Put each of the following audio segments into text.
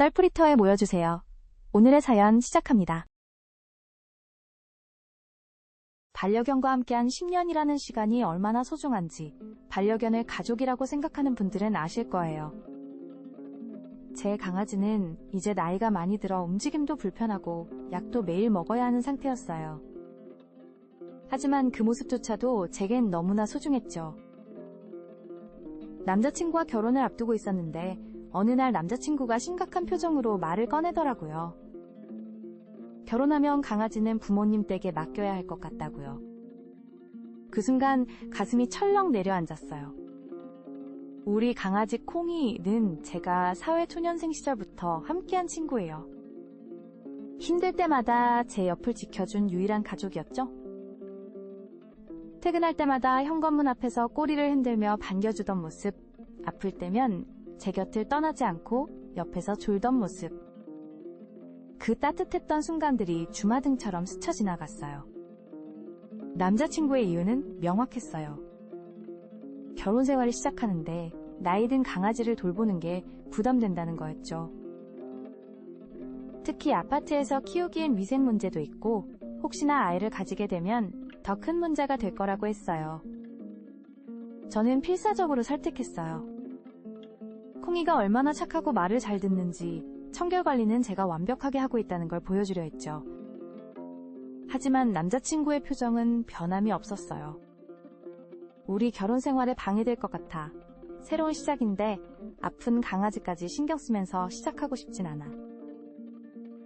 썰프리터에 모여주세요. 오늘의 사연 시작합니다. 반려견과 함께한 10년이라는 시간이 얼마나 소중한지 반려견을 가족이라고 생각하는 분들은 아실 거예요. 제 강아지는 이제 나이가 많이 들어 움직임도 불편하고 약도 매일 먹어야 하는 상태였어요. 하지만 그 모습조차도 제겐 너무나 소중했죠. 남자친구와 결혼을 앞두고 있었는데 어느 날 남자친구가 심각한 표정으로 말을 꺼내더라고요. 결혼하면 강아지는 부모님 댁에 맡겨야 할 것 같다고요. 그 순간 가슴이 철렁 내려앉았어요. 우리 강아지 콩이는 제가 사회초년생 시절부터 함께한 친구예요. 힘들 때마다 제 옆을 지켜준 유일한 가족이었죠. 퇴근할 때마다 현관문 앞에서 꼬리를 흔들며 반겨주던 모습, 아플 때면 제 곁을 떠나지 않고 옆에서 졸던 모습. 그 따뜻했던 순간들이 주마등처럼 스쳐 지나갔어요. 남자친구의 이유는 명확했어요. 결혼 생활을 시작하는데 나이 든 강아지를 돌보는 게 부담된다는 거였죠. 특히 아파트에서 키우기엔 위생 문제도 있고 혹시나 아이를 가지게 되면 더 큰 문제가 될 거라고 했어요. 저는 필사적으로 설득했어요. 콩이가 얼마나 착하고 말을 잘 듣는지 청결 관리는 제가 완벽하게 하고 있다는 걸 보여주려 했죠. 하지만 남자친구의 표정은 변함이 없었어요. 우리 결혼 생활에 방해될 것 같아. 새로운 시작인데 아픈 강아지까지 신경 쓰면서 시작하고 싶진 않아.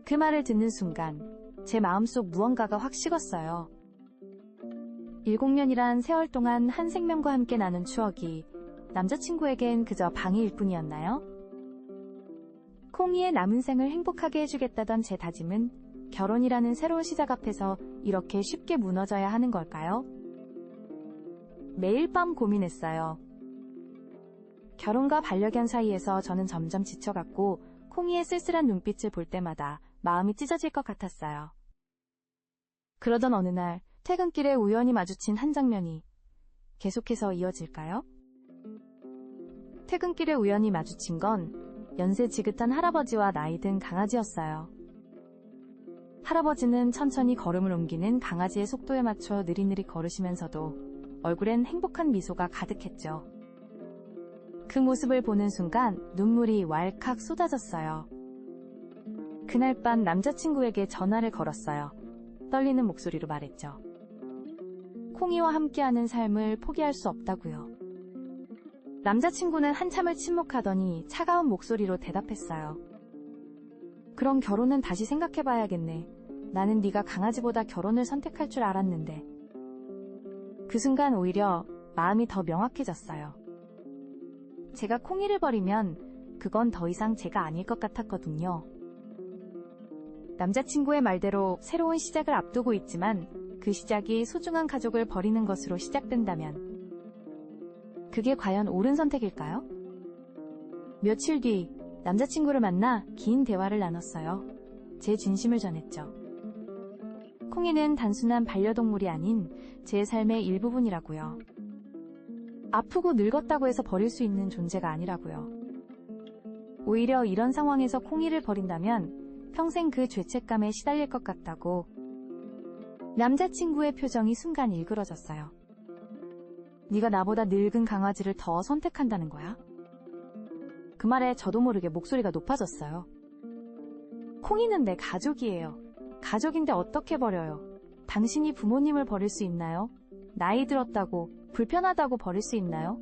그 말을 듣는 순간 제 마음속 무언가가 확 식었어요. 일곱 년이란 세월 동안 한 생명과 함께 나눈 추억이 남자친구에겐 그저 방해일 뿐이었나요? 콩이의 남은 생을 행복하게 해주겠다던 제 다짐은 결혼이라는 새로운 시작 앞에서 이렇게 쉽게 무너져야 하는 걸까요? 매일 밤 고민했어요. 결혼과 반려견 사이에서 저는 점점 지쳐갔고 콩이의 쓸쓸한 눈빛을 볼 때마다 마음이 찢어질 것 같았어요. 그러던 어느 날 퇴근길에 우연히 마주친 한 장면이 계속해서 이어질까요? 퇴근길에 우연히 마주친 건 연세 지긋한 할아버지와 나이 든 강아지였어요. 할아버지는 천천히 걸음을 옮기는 강아지의 속도에 맞춰 느릿느릿 걸으시면서도 얼굴엔 행복한 미소가 가득했죠. 그 모습을 보는 순간 눈물이 왈칵 쏟아졌어요. 그날 밤 남자친구에게 전화를 걸었어요. 떨리는 목소리로 말했죠. 콩이와 함께하는 삶을 포기할 수 없다고요. 남자친구는 한참을 침묵하더니 차가운 목소리로 대답했어요. 그럼 결혼은 다시 생각해봐야겠네. 나는 네가 강아지보다 결혼을 선택할 줄 알았는데. 그 순간 오히려 마음이 더 명확해졌어요. 제가 콩이를 버리면 그건 더 이상 제가 아닐 것 같았거든요. 남자친구의 말대로 새로운 시작을 앞두고 있지만 그 시작이 소중한 가족을 버리는 것으로 시작된다면 그게 과연 옳은 선택일까요? 며칠 뒤 남자친구를 만나 긴 대화를 나눴어요. 제 진심을 전했죠. 콩이는 단순한 반려동물이 아닌 제 삶의 일부분이라고요. 아프고 늙었다고 해서 버릴 수 있는 존재가 아니라고요. 오히려 이런 상황에서 콩이를 버린다면 평생 그 죄책감에 시달릴 것 같다고 남자친구의 표정이 순간 일그러졌어요. 네가 나보다 늙은 강아지를 더 선택한다는 거야? 그 말에 저도 모르게 목소리가 높아졌어요. 콩이는 내 가족이에요. 가족인데 어떻게 버려요? 당신이 부모님을 버릴 수 있나요? 나이 들었다고, 불편하다고 버릴 수 있나요?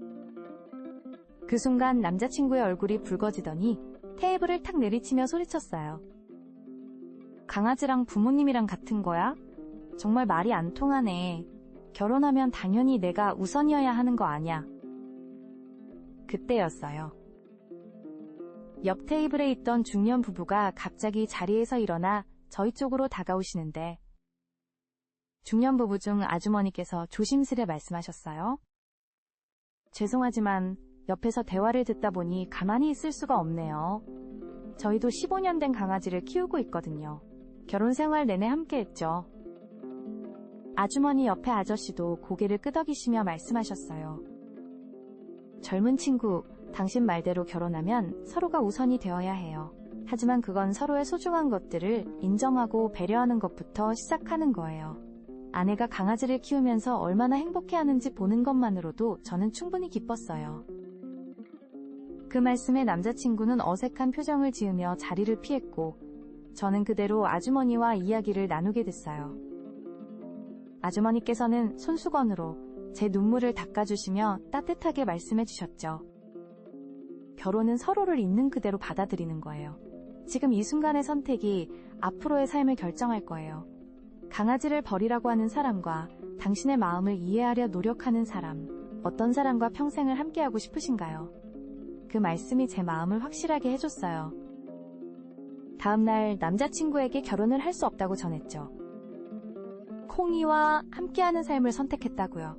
그 순간 남자친구의 얼굴이 붉어지더니 테이블을 탁 내리치며 소리쳤어요. 강아지랑 부모님이랑 같은 거야? 정말 말이 안 통하네. 결혼하면 당연히 내가 우선이어야 하는 거 아냐. 그때였어요. 옆 테이블에 있던 중년 부부가 갑자기 자리에서 일어나 저희 쪽으로 다가오시는데 중년 부부 중 아주머니께서 조심스레 말씀하셨어요. 죄송하지만 옆에서 대화를 듣다 보니 가만히 있을 수가 없네요. 저희도 15년 된 강아지를 키우고 있거든요. 결혼 생활 내내 함께 했죠. 아주머니 옆에 아저씨도 고개를 끄덕이시며 말씀하셨어요. 젊은 친구, 당신 말대로 결혼하면 서로가 우선이 되어야 해요. 하지만 그건 서로의 소중한 것들을 인정하고 배려하는 것부터 시작하는 거예요. 아내가 강아지를 키우면서 얼마나 행복해하는지 보는 것만으로도 저는 충분히 기뻤어요. 그 말씀에 남자친구는 어색한 표정을 지으며 자리를 피했고, 저는 그대로 아주머니와 이야기를 나누게 됐어요. 아주머니께서는 손수건으로 제 눈물을 닦아주시며 따뜻하게 말씀해 주셨죠. 결혼은 서로를 있는 그대로 받아들이는 거예요. 지금 이 순간의 선택이 앞으로의 삶을 결정할 거예요. 강아지를 버리라고 하는 사람과 당신의 마음을 이해하려 노력하는 사람, 어떤 사람과 평생을 함께하고 싶으신가요? 그 말씀이 제 마음을 확실하게 해줬어요. 다음날 남자친구에게 결혼을 할 수 없다고 전했죠. 콩이와 함께하는 삶을 선택했다고요.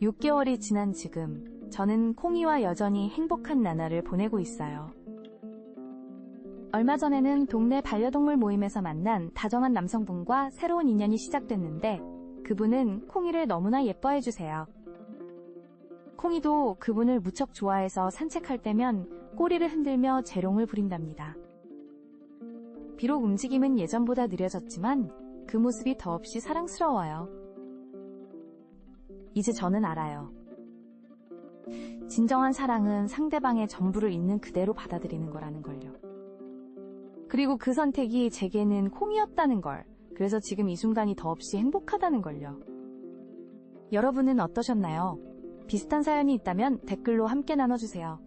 6개월이 지난 지금, 저는 콩이와 여전히 행복한 나날을 보내고 있어요. 얼마 전에는 동네 반려동물 모임에서 만난 다정한 남성분과 새로운 인연이 시작됐는데, 그분은 콩이를 너무나 예뻐해 주세요. 콩이도 그분을 무척 좋아해서 산책할 때면 꼬리를 흔들며 재롱을 부린답니다. 비록 움직임은 예전보다 느려졌지만 그 모습이 더없이 사랑스러워요. 이제 저는 알아요. 진정한 사랑은 상대방의 전부를 있는 그대로 받아들이는 거라는 걸요. 그리고 그 선택이 제게는 콩이었다는 걸, 그래서 지금 이 순간이 더없이 행복하다는 걸요. 여러분은 어떠셨나요? 비슷한 사연이 있다면 댓글로 함께 나눠주세요.